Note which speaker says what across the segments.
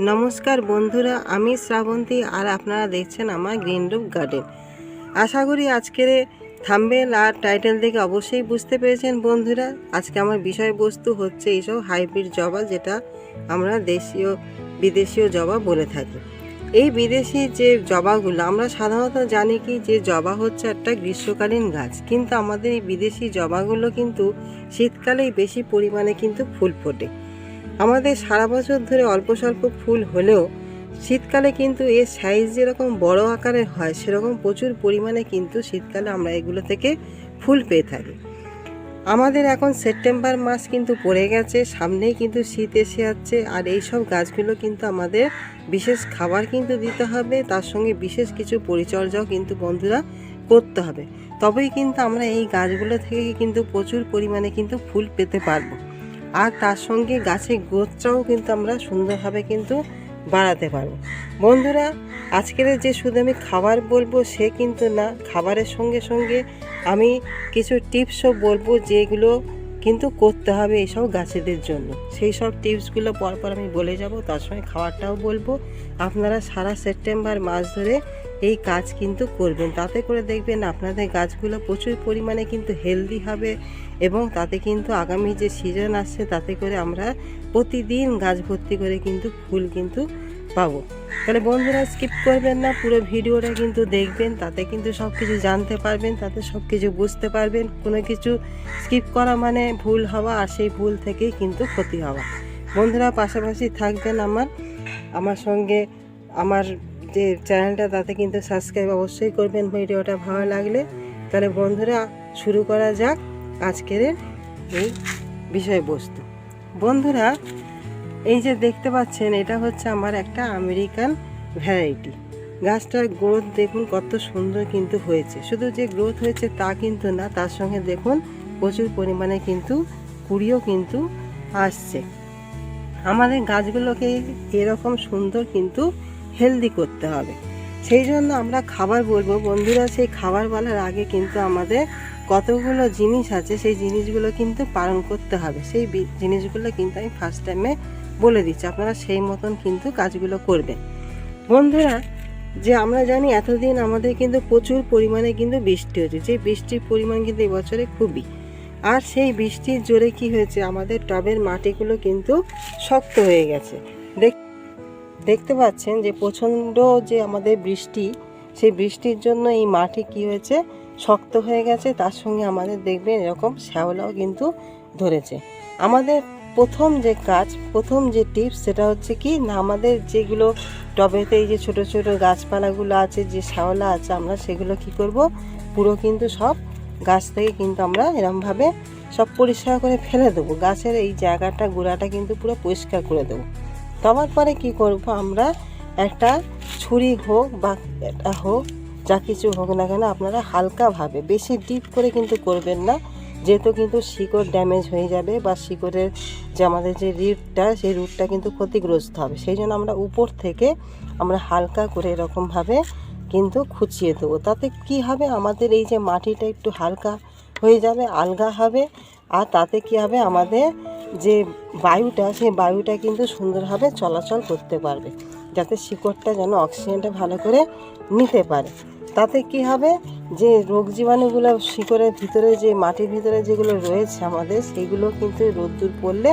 Speaker 1: নমস্কার বন্ধুরা, আমি শ্রাবন্তী আর আপনারা দেখছেন আমার গ্রিন রুপ গার্ডেন আশা করি আজকের থাম্বেল আর টাইটেল দেখে অবশ্যই বুঝতে পেরেছেন বন্ধুরা। আজকে আমার বিষয়বস্তু হচ্ছে এইসব হাইব্রিড জবা যেটা আমরা দেশীয়, বিদেশীয় জবা বলে থাকি। এই বিদেশি যে জবাগুলো, আমরা সাধারণত জানি কি যে জবা হচ্ছে একটা গ্রীষ্মকালীন গাছ। কিন্তু আমাদের এই বিদেশি জবাগুলো কিন্তু শীতকালেই বেশি পরিমাণে কিন্তু ফুল ফোটে। আমাদের সারা বছর ধরে অল্প স্বল্প ফুল হলেও শীতকালে কিন্তু এর সাইজ যেরকম বড় আকারের হয়, সেরকম প্রচুর পরিমাণে কিন্তু শীতকালে আমরা এগুলো থেকে ফুল পেয়ে থাকি। আমাদের এখন সেপ্টেম্বর মাস কিন্তু পড়ে গেছে, সামনেই কিন্তু শীত এসে যাচ্ছে আর এই সব গাছগুলো কিন্তু আমাদের বিশেষ খাবার কিন্তু দিতে হবে, তার সঙ্গে বিশেষ কিছু পরিচর্যাও কিন্তু বন্ধুরা করতে হবে। তবেই কিন্তু আমরা এই গাছগুলো থেকে কিন্তু প্রচুর পরিমাণে কিন্তু ফুল পেতে পারব। আর তার সঙ্গে গাছের গ্রোথটাও কিন্তু আমরা সুন্দরভাবে কিন্তু বাড়াতে পারব। বন্ধুরা, আজকের যে শুধু আমি খাবার বলব সে কিন্তু না, খাবারের সঙ্গে সঙ্গে আমি কিছু টিপসও বলব যেগুলো কিন্তু করতে হবে এইসব গাছেদের জন্য। সেই সব টিপসগুলো পরপর আমি বলে যাব, তার সঙ্গে খাবারটাও বলব। আপনারা সারা সেপ্টেম্বর মাস ধরে এই কাজ কিন্তু করবেন। তাতে করে দেখবেন আপনাদের গাছগুলো প্রচুর পরিমাণে কিন্তু হেলদি হবে এবং তাতে কিন্তু আগামী যে সিজন আসছে, তাতে করে আমরা প্রতিদিন গাছ ভর্তি করে কিন্তু ফুল কিন্তু পাবো। তাহলে বন্ধুরা স্কিপ করবেন না, পুরো ভিডিওটা কিন্তু দেখবেন, তাতে কিন্তু সব কিছু জানতে পারবেন, তাতে সব কিছু বুঝতে পারবেন। কোনো কিছু স্কিপ করা মানে ভুল হওয়া আর সেই ভুল থেকেই কিন্তু ক্ষতি হওয়া। বন্ধুরা পাশাপাশি থাকবেন আমার আমার সঙ্গে আমার যে চ্যানেলটা তাতে কিন্তু সাবস্ক্রাইব অবশ্যই করবেন ভিডিওটা ভালো লাগলে। তাহলে বন্ধুরা শুরু করা যাক আজকের এই বিষয়বস্তু। বন্ধুরা এই যে দেখতে পাচ্ছেন, এটা হচ্ছে আমার একটা আমেরিকান ভ্যারাইটি গাছটার গ্রোথ দেখুন কত সুন্দর কিন্তু হয়েছে। শুধু যে গ্রোথ হয়েছে তা কিন্তু না, তার সঙ্গে দেখুন প্রচুর পরিমাণে কিন্তু কুড়িও কিন্তু আসছে। আমাদের গাছগুলোকে এরকম সুন্দর কিন্তু হেলদি করতে হবে। সেই জন্য আমরা খাবার বলব। বন্ধুরা, সেই খাবার বলার আগে কিন্তু আমাদের কতগুলো জিনিস আছে, সেই জিনিসগুলো কিন্তু পালন করতে হবে। সেই জিনিসগুলো কিন্তু আমি ফার্স্ট টাইমে বলে দিচ্ছি, আপনারা সেই মতন কিন্তু কাজগুলো করবেন। বন্ধুরা, যে আমরা জানি এতদিন আমাদের কিন্তু প্রচুর পরিমাণে কিন্তু বৃষ্টি হয়েছে, যে বৃষ্টির পরিমাণ কিন্তু এবছরে খুবই। আর সেই বৃষ্টির জোরে কি হয়েছে, আমাদের টবের মাটিগুলো কিন্তু শক্ত হয়ে গেছে। দেখ দেখতে পাচ্ছেন যে প্রচণ্ড যে আমাদের বৃষ্টি, সেই বৃষ্টির জন্য এই মাটি কি হয়েছে, শক্ত হয়ে গেছে, তার সঙ্গে আমাদের দেখবেন এরকম শ্যাওলাও কিন্তু ধরেছে। আমাদের প্রথম যে কাজ, প্রথম যে টিপস সেটা হচ্ছে কি, না আমাদের যেগুলো টবেতে এই যে ছোট ছোট গাছপালাগুলো আছে, যে শ্যাওলা আছে, আমরা সেগুলো কি করব? পুরো কিন্তু সব গাছ থেকে কিন্তু আমরা এরমভাবে সব পরিষ্কার করে ফেলে দেবো। গাছের এই জায়গাটা, গোড়াটা কিন্তু পুরো পরিষ্কার করে দেবো। দেওয়ার পরে কি করব আমরা? একটা ছুরি হোক বা এটা হোক, যা কিছু হোক না কেন আপনারা হালকাভাবে বেশি ডিপ করে কিন্তু করবেন না। যেহেতু কিন্তু শিকড় ড্যামেজ হয়ে যাবে বা শিকড়ের যে আমাদের যে রিটটা সেই রুটটা কিন্তু ক্ষতিগ্রস্ত হবে। সেই জন্য আমরা উপর থেকে আমরা হালকা করে এরকমভাবে কিন্তু খুঁচিয়ে দেবো। তাতে কি হবে? আমাদের এই যে মাটিটা একটু হালকা হয়ে যাবে, আলগা হবে, আর তাতে কি হবে? আমাদের যে বায়ুটা, সেই বায়ুটা কিন্তু সুন্দরভাবে চলাচল করতে পারবে, যাতে শিকড়টা যেন অক্সিজেনটা ভালো করে নিতে পারে। তাতে কি হবে? যে রোগ জীবাণুগুলো শিকড়ের ভিতরে যে মাটির ভিতরে যেগুলো রয়েছে আমাদের, সেগুলো কিন্তু রোদ্দুর পড়লে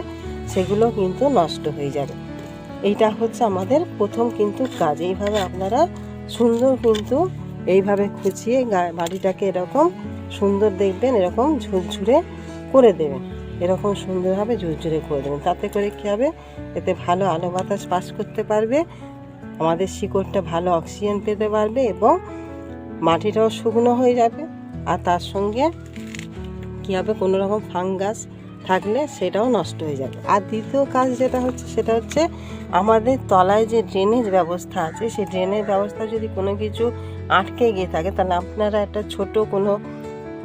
Speaker 1: সেগুলো কিন্তু নষ্ট হয়ে যাবে। এইটা হচ্ছে আমাদের প্রথম কিন্তু কাজ। এইভাবে আপনারা সুন্দর কিন্তু এইভাবে খুঁচিয়ে মাটিটাকে এরকম সুন্দর দেখবেন, এরকম ঝুরঝুরে করে দেবেন। এরকম সুন্দরভাবে ঝুরঝুরে করে দেবেন। তাতে করে কী হবে? এতে ভালো আলো বাতাস পাস করতে পারবে, আমাদের শিকড়টা ভালো অক্সিজেন পেতে পারবে এবং মাটিটাও শুকনো হয়ে যাবে আর তার সঙ্গে কী হবে? কোনো রকম ফাঙ্গাস থাকলে সেটাও নষ্ট হয়ে যাবে। আর দ্বিতীয় কাজ যেটা হচ্ছে, সেটা হচ্ছে আমাদের তলায় যে ড্রেনেজ ব্যবস্থা আছে, সেই ড্রেনেজ ব্যবস্থা যদি কোনো কিছু আটকে গিয়ে থাকে, তাহলে আপনারা একটা ছোট কোনো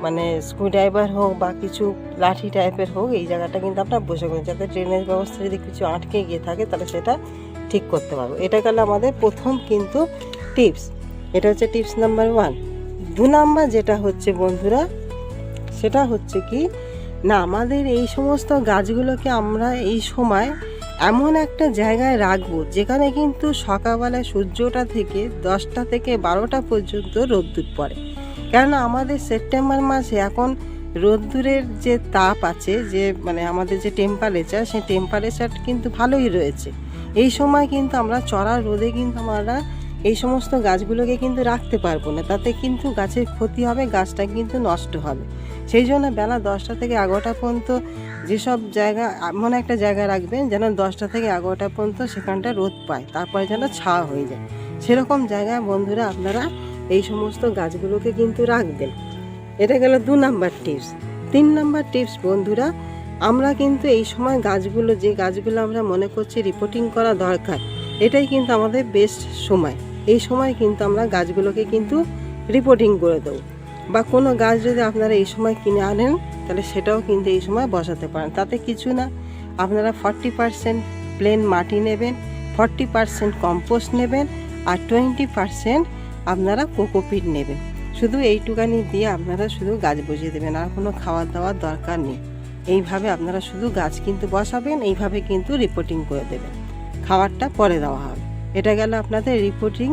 Speaker 1: মানে স্ক্রুড্রাইভার হোক বা কিছু লাঠি টাইপের হোক, এই জায়গাটা কিন্তু আপনার বসে করুন। যাতে ড্রেনেজ ব্যবস্থা যদি কিছু আটকে গিয়ে থাকে, তাহলে সেটা ঠিক করতে পারব। এটা গেল আমাদের প্রথম কিন্তু টিপস এটা হচ্ছে টিপস নাম্বার ওয়ান দু নাম্বার যেটা হচ্ছে বন্ধুরা, সেটা হচ্ছে কি, না, আমাদের এই সমস্ত গাছগুলোকে আমরা এই সময় এমন একটা জায়গায় রাখব, যেখানে কিন্তু সকালবেলায় সূর্যটা থেকে দশটা থেকে বারোটা পর্যন্ত রোদ্দুর পড়ে। কেননা আমাদের সেপ্টেম্বর মাসে এখন রোদ্দুরের যে তাপ আছে, যে মানে আমাদের যে টেম্পারেচার সেই টেম্পারেচার কিন্তু ভালোই রয়েছে। এই সময় কিন্তু আমরা চড়া রোদে কিন্তু আমরা এই সমস্ত গাছগুলোকে কিন্তু রাখতে পারব না। তাতে কিন্তু গাছের ক্ষতি হবে, গাছটা কিন্তু নষ্ট হবে। সেই জন্য বেলা দশটা থেকে এগারোটা পর্যন্ত যেসব জায়গা, এমন একটা জায়গা রাখবেন যেন দশটা থেকে এগারোটা পর্যন্ত সেখানটা রোদ পায়, তারপরে যেন ছাওয়া হয়ে যায়। সেরকম জায়গায় বন্ধুরা আপনারা এই সমস্ত গাছগুলোকে কিন্তু রাখবেন। এটা গেল দু নাম্বার টিপস। তিন নাম্বার টিপস বন্ধুরা, আমরা কিন্তু এই সময় গাছগুলো, যে গাছগুলো আমরা মনে করছি রিপোর্টিং করা দরকার, এটাই কিন্তু আমাদের বেস্ট সময়। এই সময় কিন্তু আমরা গাছগুলোকে কিন্তু রিপোর্টিং করে দেবো। বা কোনো গাছ যদি আপনারা এই সময় কিনে আনেন, তাহলে সেটাও কিন্তু এই সময় বসাতে পারেন। তাতে কিছু না, আপনারা ফর্টি পারসেন্ট প্লেন মাটি নেবেন ফর্টি পারসেন্ট কম্পোস্ট নেবেন, আর টোয়েন্টি পারসেন্ট আপনারা কোকোপিট নেবেন। শুধু এইটুকানি দিয়ে আপনারা শুধু গাছ বসিয়ে দেবেন, আর কোনো খাওয়ার দাওয়ার দরকার নেই। এইভাবে আপনারা শুধু গাছ কিন্তু বসাবেন, এইভাবে কিন্তু রিপোর্টিং করে দেবেন। খাবারটা পরে দেওয়া হবে। এটা গেল আপনাদের রিপোর্টিং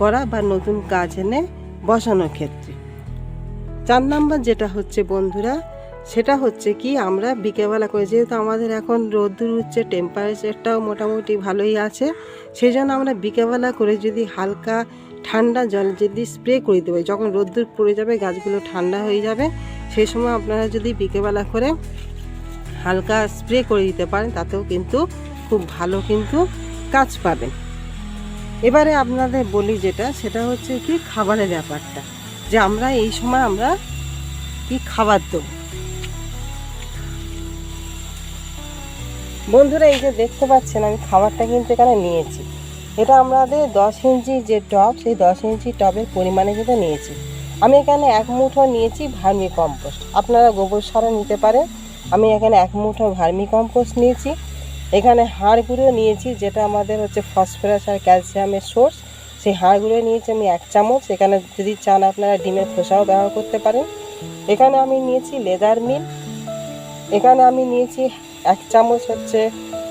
Speaker 1: করা বা নতুন কাজ এনে বসানোর ক্ষেত্রে। চার নাম্বার যেটা হচ্ছে বন্ধুরা, সেটা হচ্ছে কি আমরা বিকেলবেলা করে, যেহেতু আমাদের এখন রোদ্দুর উঠছে টেম্পারেচারটাও মোটামুটি ভালোই আছে সেই জন্য আমরা বিকেলবেলা করে যদি হালকা ঠান্ডা জল যদি স্প্রে করে দেবো, যখন রোদ্দুর পড়ে যাবে, গাছগুলো ঠান্ডা হয়ে যাবে সেই সময় আপনারা যদি বিকেলবেলা করে হালকা স্প্রে করে দিতে পারেন, তাতেও কিন্তু খুব ভালো কিন্তু কাজ পাবেন। এবারে আপনাদের বলি যেটা, সেটা হচ্ছে কি খাবারের ব্যাপারটা। যে আমরা এই সময় আমরা কি খাবার দেবো? বন্ধুরা, এই যে দেখতে পাচ্ছেন, আমি খাবারটা কিন্তু এখানে নিয়েছি। এটা আমাদের দশ ইঞ্চি যে টব, সেই দশ ইঞ্চি টবের পরিমাণে কিন্তু নিয়েছি। আমি এখানে এক মুঠো নিয়েছি ভার্মি কম্পোস্ট। আপনারা গোবর সারও নিতে পারেন। আমি এখানে এক মুঠো ভার্মি কম্পোস্ট নিয়েছি। এখানে হাড় নিয়েছি, যেটা আমাদের হচ্ছে ফসফরাস আর ক্যালসিয়ামের সোর্স সেই হাড় গুঁড়ো নিয়েছি আমি এক চামচ। এখানে যদি চান আপনারা ডিমের খোসাও ব্যবহার করতে পারেন। এখানে আমি নিয়েছি লেদার মিল। এখানে আমি নিয়েছি এক চামচ হচ্ছে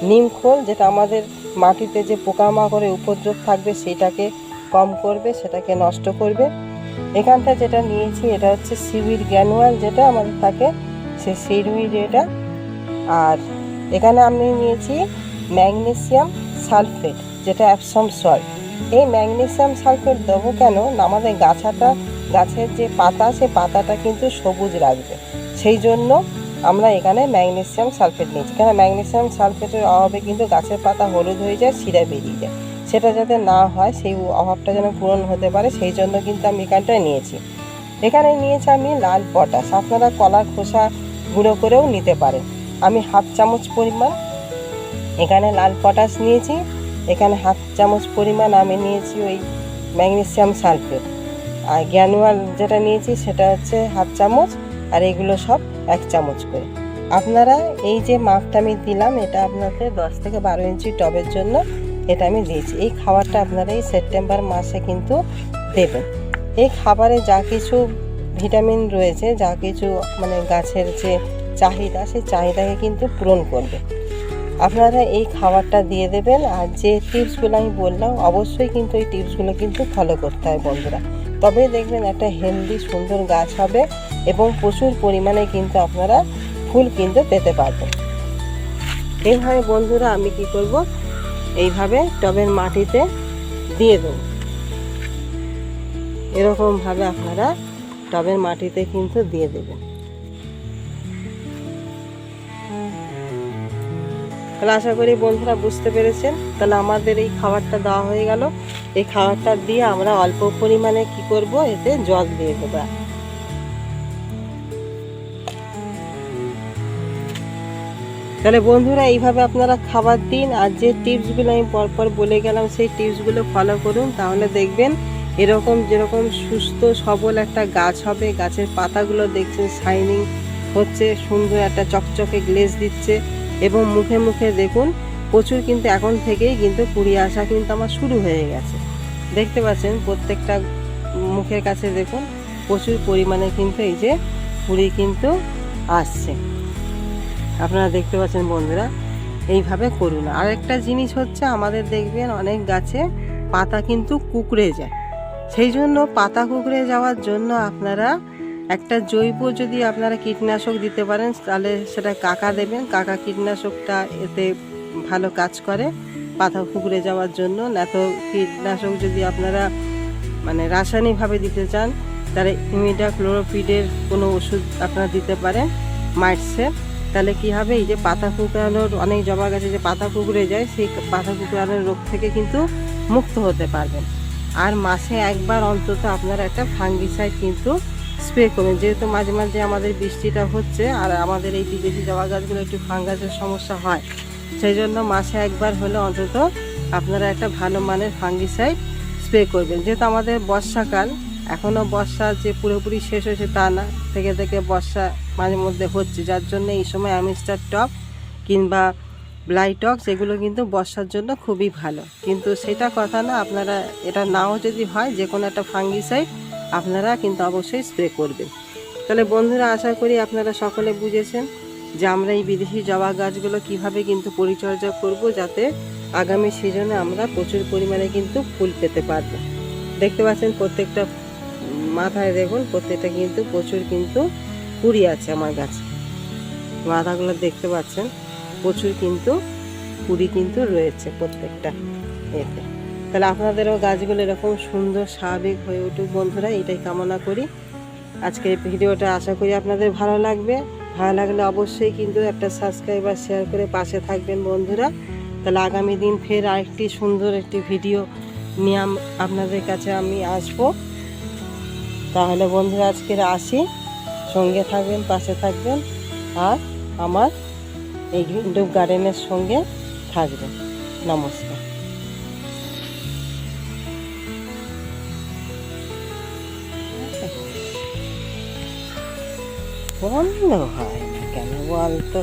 Speaker 1: নিম খোল, যেটা আমাদের মাটিতে যে পোকামাকড়ের উপদ্রব থাকবে, সেটাকে কম করবে, সেটাকে নষ্ট করবে। এখানটা যেটা নিয়েছি, এটা হচ্ছে সিউইড গ্যানুয়াল যেটা আমাদের থাকে, সে সিউইড এটা। আর এখানে আমি নিয়েছি ম্যাগনেসিয়াম সালফেট, যেটা অ্যাপসম সল্ট। এই ম্যাগনেসিয়াম সালফেট দেবো কেন? না আমাদের গাছাটা, গাছের যে পাতা সে পাতাটা কিন্তু সবুজ রাখবে সেই জন্য আমরা এখানে ম্যাগনেসিয়াম সালফেট নিয়েছি। কেন? ম্যাগনেসিয়াম সালফেটের অভাবে কিন্তু গাছের পাতা হলুদ হয়ে যায়, শিরা বেরিয়ে যায়। সেটা যাতে না হয়, সেই অভাবটা যেন পূরণ হতে পারে, সেই জন্য কিন্তু আমি এখানটায় নিয়েছি। এখানে নিয়েছি আমি লাল পটাশ। আপনারা কলার খোসা গুঁড়ো করেও নিতে পারেন। আমি হাফ চামচ পরিমাণ। এখানে লাল পটাশ নিয়েছি। এখানে হাফ চামচ পরিমাণ আমি নিয়েছি ওই ম্যাগনেসিয়াম সালফেট। আর গ্যানুয়াল যেটা নিয়েছি সেটা হচ্ছে হাফ চামচ, আর এগুলো সব এক চামচ করে। আপনারা এই যে মাপটা আমি দিলাম, এটা আপনাদের দশ থেকে বারো ইঞ্চি টবের জন্য এটা আমি দিয়েছি। এই খাবারটা আপনারা এই সেপ্টেম্বর মাসে কিন্তু দেবেন। এই খাবারে যা কিছু ভিটামিন রয়েছে, যা কিছু মানে গাছের যে চাহিদা সেই চাহিদাকে কিন্তু পূরণ করবে। আপনারা এই খাবারটা দিয়ে দেবেন আর যে টিপসগুলো আমি বললাম, অবশ্যই কিন্তু এই টিপসগুলো কিন্তু ফলো করতে হয় বন্ধুরা। তবে দেখবেন একটা হেলদি, সুন্দর গাছ হবে এবং প্রচুর পরিমাণে কিন্তু আপনারা ফুল কিন্তু পেতে পারবেন। এইভাবে বন্ধুরা আমি কি করব? এইভাবে টবের মাটিতে দিয়ে দেবো। এরকমভাবে আপনারা টবের মাটিতে কিন্তু দিয়ে দেবেন। তাহলে আশা করি বন্ধুরা বুঝতে পেরেছেন। তাহলে আমাদের এই খাবারটা দেওয়া হয়ে গেল। এই খাবারটা দিয়ে আমরা অল্প পরিমাণে কি করব? এতে জল দিয়ে দেবো। তাহলে বন্ধুরা, এইভাবে আপনারা খাবার দিন আর যে টিপসগুলো আমি পরপর বলে গেলাম, সেই টিপসগুলো ফলো করুন। তাহলে দেখবেন এরকম যেরকম সুস্থ, সবল একটা গাছ হবে। গাছের পাতাগুলো দেখছেন, শাইনিং হচ্ছে, সুন্দর একটা চকচকে গ্লেজ দিচ্ছে। এবং মুখে মুখে দেখুন, প্রচুর কিন্তু এখন থেকেই কিন্তু কুড়ি আসা কিন্তু আমার শুরু হয়ে গেছে। দেখতে পাচ্ছেন, প্রত্যেকটা মুখের কাছে দেখুন, প্রচুর পরিমাণে কিন্তু এই যে কুড়ি কিন্তু আসছে। আপনারা দেখতে পাচ্ছেন বন্ধুরা, এইভাবে করুন। আর একটা জিনিস হচ্ছে, আমাদের দেখবেন অনেক গাছে পাতা কিন্তু কুকড়ে যায়। সেই জন্য পাতা কুকড়ে যাওয়ার জন্য আপনারা একটা জৈব যদি আপনারা কীটনাশক দিতে পারেন, তাহলে সেটা কাকা দেবেন। কাকা কীটনাশকটা এতে ভালো কাজ করে পাতা কুকড়ে যাওয়ার জন্য। না তো কীটনাশক যদি আপনারা মানে রাসায়নিকভাবে দিতে চান, তাহলে ইমিডা ক্লোরোপিডের কোনো ওষুধ আপনারা দিতে পারেন মাইটসের তাহলে কি হবে, এই যে পাতা কুকড়ানোর, অনেক জবা গাছে যে পাতা কুকড়ে যায়, সেই পাতা কুকড়ানোর রোগ থেকে কিন্তু মুক্ত হতে পারবেন। আর মাসে একবার অন্তত আপনারা একটা ফাঙ্গিসাইড কিন্তু স্প্রে করবেন যেহেতু মাঝে মাঝে আমাদের বৃষ্টিটা হচ্ছে আর আমাদের এই বিদেশি জবা গাছগুলো একটু ফাঙ্গাসের সমস্যা হয় সেই জন্য মাসে একবার হলে অন্তত আপনারা একটা ভালো মানের ফাঙ্গিসাইড স্প্রে করবেন। যেহেতু আমাদের বর্ষাকাল এখনও বর্ষা যে পুরোপুরি শেষ হয়েছে তা না, থেকে থেকে বর্ষা মাঝে মধ্যে হচ্ছে। যার জন্য এই সময় অ্যামিস্টার টপ কিংবা ব্লাইটক্স এগুলো কিন্তু বর্ষার জন্য খুবই ভালো। কিন্তু সেটা কথা না, আপনারা, এটা নাও যদি হয়, যে কোনো একটা ফাঙ্গিসাইড আপনারা কিন্তু অবশ্যই স্প্রে করবেন। তাহলে বন্ধুরা, আশা করি আপনারা সকলে বুঝেছেন যে আমরা এই বিদেশি জবা গাছগুলো কীভাবে কিন্তু পরিচর্যা করব যাতে আগামী সিজনে আমরা প্রচুর পরিমাণে কিন্তু ফুল পেতে পারব। দেখতে পাচ্ছেন প্রত্যেকটা মাথায় দেখুন, প্রত্যেকটা কিন্তু প্রচুর কিন্তু কুড়ি আছে আমার গাছে। মাথাগুলো দেখতে পাচ্ছেন, প্রচুর কিন্তু কুড়ি কিন্তু রয়েছে প্রত্যেকটা এতে। তাহলে আপনাদেরও গাছগুলো এরকম সুন্দর, স্বাভাবিক হয়ে উঠুক বন্ধুরা, এটাই কামনা করি। আজকে এই ভিডিওটা আশা করি আপনাদের ভালো লাগবে। ভালো লাগলে অবশ্যই কিন্তু একটা সাবস্ক্রাইব আর শেয়ার করে পাশে থাকবেন বন্ধুরা। তাহলে আগামী দিন ফের আরেকটি সুন্দর একটি ভিডিও নিয়ে আপনাদের কাছে আমি আসব। তাহলে বন্ধুরা আজকের আসি। সঙ্গে থাকবেন, পাশে থাকবেন আর আমার এই গ্রিনডুব গার্ডেনের সঙ্গে থাকবেন। নমস্কার। বন্ধ হয় না কেন বল তো